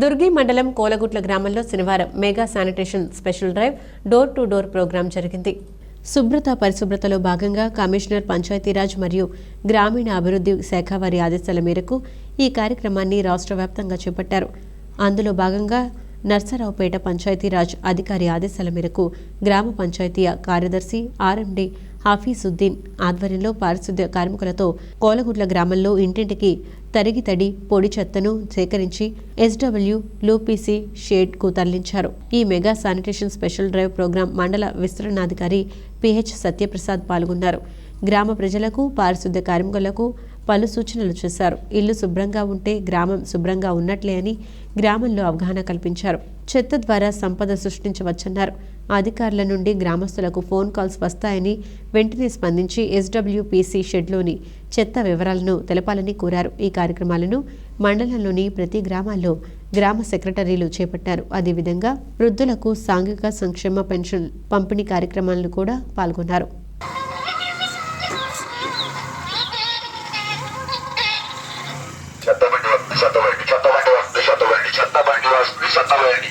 దుర్గి మండలం కోలగుట్ల గ్రామంలో శనివారం mega sanitation special drive door to door program జరిగింది. శుభ్రత పరిశుభ్రతలో భాగంగా కమిషనర్ పంచాయతీరాజ్ మరియు గ్రామీణ అభివృద్ధి శాఖ వారి ఆదేశాల మేరకు ఈ కార్యక్రమాన్ని రాష్ట్ర వ్యాప్తంగా చేపట్టారు. అందులో భాగంగా నర్సరావుపేట పంచాయతీరాజ్ అధికారి ఆదేశాల మేరకు గ్రామ పంచాయతీ కార్యదర్శి ఆర్ఎండి హఫీజుద్దీన్ ఆధ్వర్యంలో పారిశుద్ధ్య కార్మికులతో కోలగుడ్ల గ్రామంలో ఇంటింటికి తరిగి తడి పొడి చెత్తను సేకరించి ఎస్డబ్ల్యూ లూపీసీ షేడ్కు తరలించారు. ఈ mega sanitation special drive program మండల విస్తరణాధికారి పిహెచ్ సత్యప్రసాద్ పాల్గొన్నారు. గ్రామ ప్రజలకు పారిశుద్ధ్య కార్మికులకు పలు సూచనలు చేశారు. ఇల్లు శుభ్రంగా ఉంటే గ్రామం శుభ్రంగా ఉన్నట్లే అని గ్రామంలో అవగాహన కల్పించారు. చెత్త ద్వారా సంపద సృష్టించవచ్చన్నారు. అధికారుల నుండి గ్రామస్తులకు ఫోన్ కాల్స్ వస్తాయని వెంటనే స్పందించి ఎస్డబ్ల్యూపీసీ షెడ్లోని చెత్త వివరాలను తెలపాలని కోరారు. ఈ కార్యక్రమాలను మండలంలోని ప్రతి గ్రామాల్లో గ్రామ సెక్రటరీలు చేపట్టారు. అదేవిధంగా వృద్ధులకు సాంఘిక సంక్షేమ పెన్షన్ పంపిణీ కార్యక్రమాలను కూడా పాల్గొన్నారు. చెత్త బండి వస్తుంది చెత్త బండి చెత్త బండి వస్తుంది చెత్త బండి చెత్త బండి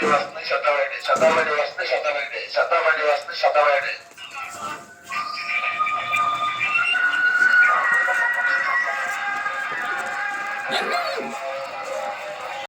శతావడి వస్తుంది శతావడి శతావడి వస్తుంది శతావడి శతావడి వస్తుంది శతావడి Yeah.